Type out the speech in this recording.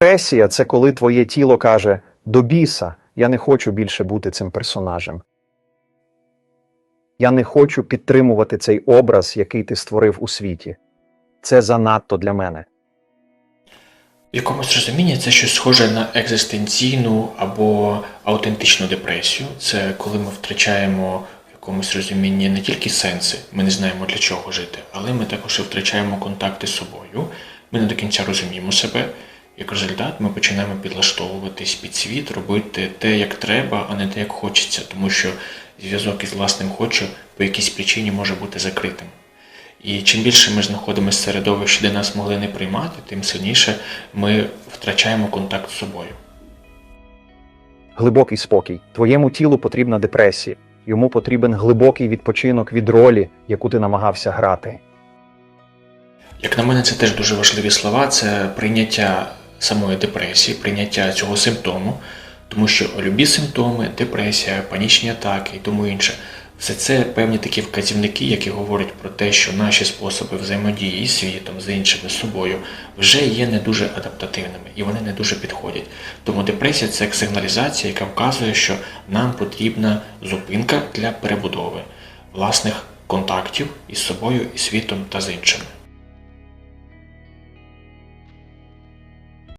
Депресія це коли твоє тіло каже: до біса, я не хочу більше бути цим персонажем. Я не хочу підтримувати цей образ, який ти створив у світі. Це занадто для мене. В якомусь розумінні це щось схоже на екзистенційну або аутентичну депресію. Це коли ми втрачаємо в якомусь розумінні не тільки сенси, ми не знаємо для чого жити, але ми також і втрачаємо контакти з собою. Ми не до кінця розуміємо себе. Як результат, ми починаємо підлаштовуватись під світ, робити те, як треба, а не те, як хочеться, тому що зв'язок із власним хочу по якійсь причині може бути закритим. І чим більше ми знаходимося в середовищі, де нас могли не приймати, тим сильніше ми втрачаємо контакт з собою. Глибокий спокій. Твоєму тілу потрібна депресія. Йому потрібен глибокий відпочинок від ролі, яку ти намагався грати. Як на мене, це теж дуже важливі слова. Це прийняття самої депресії, прийняття цього симптому, тому що любі симптоми, депресія, панічні атаки і тому інше. Все це певні такі вказівники, які говорять про те, що наші способи взаємодії із світом, з іншими з собою вже є не дуже адаптативними і вони не дуже підходять. Тому депресія це сигналізація, яка вказує, що нам потрібна зупинка для перебудови власних контактів із собою, і світом та з іншими.